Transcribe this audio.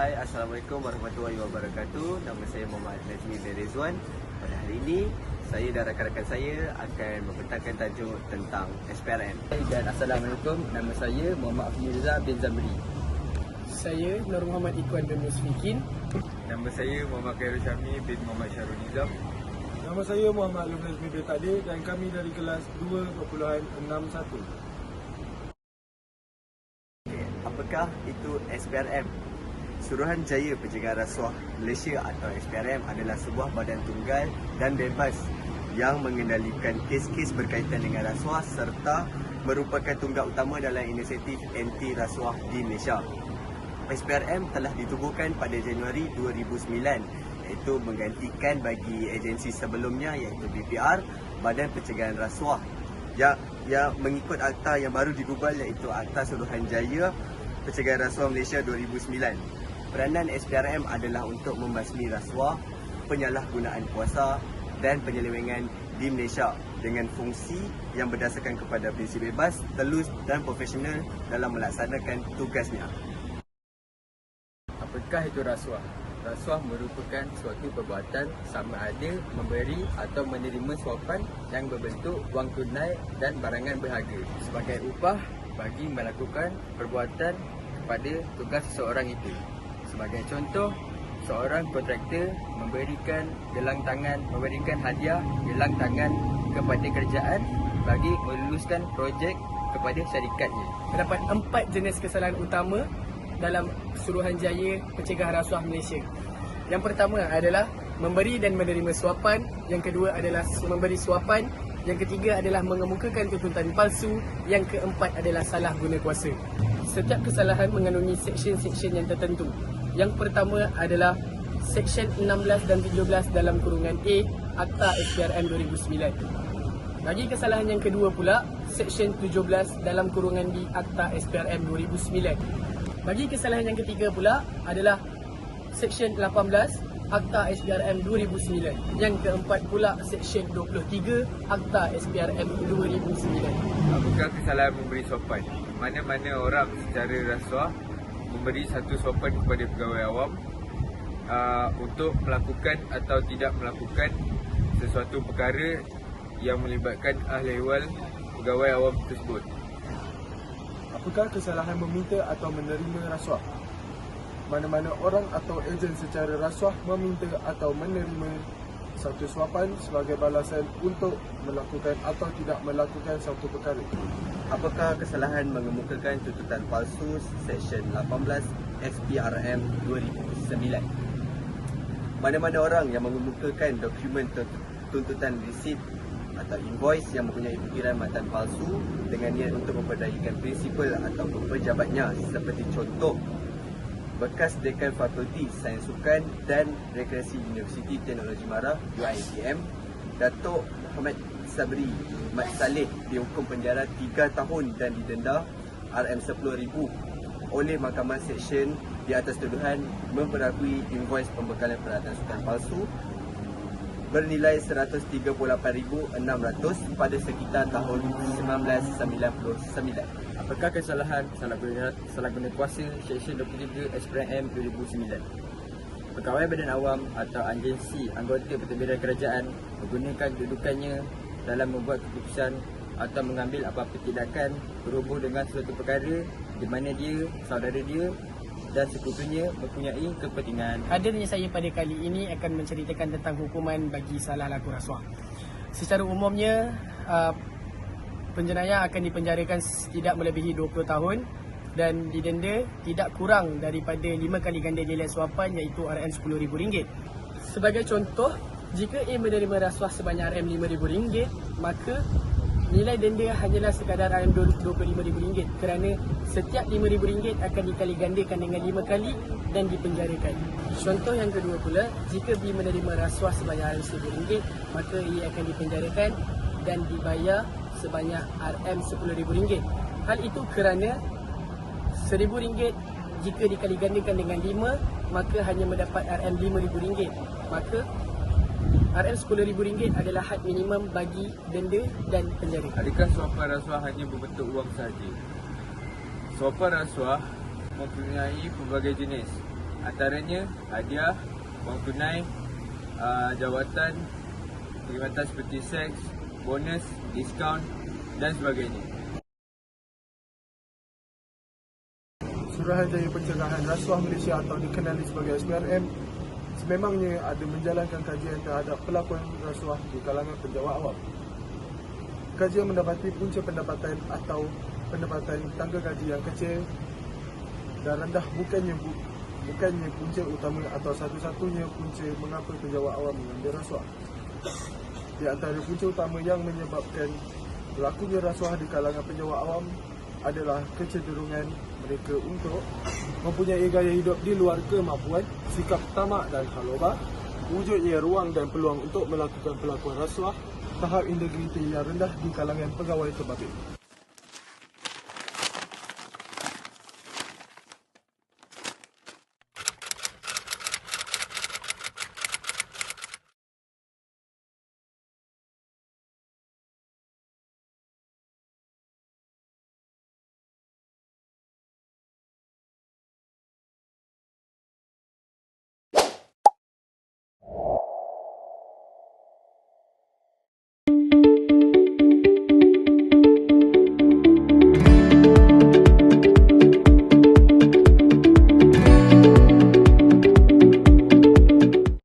Hai, Assalamualaikum warahmatullahi wabarakatuh. Nama saya Muhammad Najmi bin Rizwan. Pada hari ini, saya dan rakan-rakan saya akan membentangkan tajuk tentang SPRM. Dan Assalamualaikum, nama saya Muhammad Afmirza bin Zamri. Saya Nur Muhammad Ikwan bin Musfikin. Nama saya Muhammad Khairul Syami bin Muhammad Syarul Nizam. Nama saya Muhammad Alif Nazmi bin Tadir dan kami dari kelas 2.61. Apakah itu SPRM? Suruhanjaya Pencegahan Rasuah Malaysia atau SPRM adalah sebuah badan tunggal dan bebas yang mengendalikan kes-kes berkaitan dengan rasuah serta merupakan tunggak utama dalam inisiatif anti rasuah di Malaysia. SPRM telah ditubuhkan pada Januari 2009 iaitu menggantikan bagi agensi sebelumnya iaitu BPR Badan Pencegahan Rasuah yang yang mengikut akta yang baru digubal iaitu Akta Suruhanjaya Pencegahan Rasuah Malaysia 2009. Peranan SPRM adalah untuk membasmi rasuah, penyalahgunaan kuasa dan penyelewengan di Malaysia dengan fungsi yang berdasarkan kepada prinsip bebas, telus dan profesional dalam melaksanakan tugasnya. Apakah itu rasuah? Rasuah merupakan suatu perbuatan sama ada memberi atau menerima suapan yang berbentuk wang tunai dan barangan berharga sebagai upah bagi melakukan perbuatan kepada tugas seseorang itu. Sebagai contoh, seorang kontraktor memberikan gelang tangan, memberikan hadiah gelang tangan kepada kerajaan bagi meluluskan projek kepada syarikatnya. Terdapat empat jenis kesalahan utama dalam Suruhanjaya Pencegahan Rasuah Malaysia. Yang pertama adalah memberi dan menerima suapan. Yang kedua adalah memberi suapan. Yang ketiga adalah mengemukakan tuntutan palsu. Yang keempat adalah salah guna kuasa. Setiap kesalahan mengandungi seksyen-seksyen yang tertentu. Yang pertama adalah Seksyen 16 dan 17 dalam kurungan A Akta SPRM 2009. Bagi kesalahan yang kedua pula, Seksyen 17 dalam kurungan B Akta SPRM 2009. Bagi kesalahan yang ketiga pula adalah Seksyen 18 Akta SPRM 2009. Yang keempat pula Seksyen 23 Akta SPRM 2009. Apakah kesalahan memberi sopan? Mana-mana orang secara rasuah memberi satu sopan kepada pegawai awam uh, untuk melakukan atau tidak melakukan sesuatu perkara yang melibatkan ahli ehwal pegawai awam tersebut. Apakah kesalahan meminta atau menerima rasuah? Mana-mana orang atau ejen secara rasuah meminta atau menerima satu suapan sebagai balasan untuk melakukan atau tidak melakukan satu perkara. Apakah kesalahan mengemukakan tuntutan palsu Seksyen 18 SPRM 2009? Mana-mana orang yang mengemukakan dokumen tunt- tuntutan resit atau invoice yang mempunyai fikiran matan palsu dengan niat untuk memperdayakan prinsipal atau pejabatnya seperti contoh bekas dekan Fakulti Sains Sukan dan Rekreasi Universiti Teknologi Mara UiTM Datuk Muhammad Sabri Mat Saleh dihukum penjara 3 tahun dan didenda RM10,000 oleh Mahkamah Seksyen di atas tuduhan memperakui invoice pembekalan peralatan sukan palsu bernilai RM138,600 pada sekitar tahun 1999. Apakah kesalahan salah guna, salah guna kuasa Seksyen 23 SPRM 2009? Pegawai badan awam atau agensi anggota pentadbiran kerajaan menggunakan kedudukannya dalam membuat keputusan atau mengambil apa-apa tindakan berhubung dengan suatu perkara di mana dia, saudara dia dan sekutunya mempunyai kepentingan. Hadirnya saya pada kali ini akan menceritakan tentang hukuman bagi salah laku rasuah. Secara umumnya, uh, penjenayah akan dipenjarakan tidak melebihi 20 tahun dan didenda tidak kurang daripada 5 kali ganda nilai suapan iaitu RM10,000. Sebagai contoh, jika A menerima rasuah sebanyak RM5,000, maka nilai denda hanyalah sekadar RM25,000 kerana setiap RM5,000 akan dikali gandakan dengan 5 kali dan dipenjarakan. Contoh yang kedua pula, jika B menerima rasuah sebanyak RM10,000, maka ia akan dipenjarakan dan dibayar sebanyak RM10,000. Hal itu kerana RM1,000 jika dikali gandakan dengan 5, maka hanya mendapat RM5,000. Maka RM10,000 adalah had minimum bagi denda dan penjara. Adakah suapan rasuah hanya berbentuk wang sahaja? Suapan rasuah mempunyai pelbagai jenis. Antaranya hadiah, wang tunai, uh, jawatan, perkhidmatan seperti seks, bonus, diskaun dan sebagainya. Suruhanjaya Pencegahan Rasuah Malaysia atau dikenali sebagai SPRM sememangnya ada menjalankan kajian terhadap pelakuan rasuah di kalangan penjawat awam. Kajian mendapati punca pendapatan atau pendapatan tangga gaji yang kecil dan rendah bukannya bu, bukannya punca utama atau satu-satunya punca mengapa penjawat awam mengambil rasuah. Di antara punca utama yang menyebabkan berlakunya rasuah di kalangan penjawat awam adalah kecenderungan mereka untuk mempunyai gaya hidup di luar kemampuan, sikap tamak dan haloba, wujudnya ruang dan peluang untuk melakukan pelakuan rasuah, tahap integriti yang rendah di kalangan pegawai terbabit.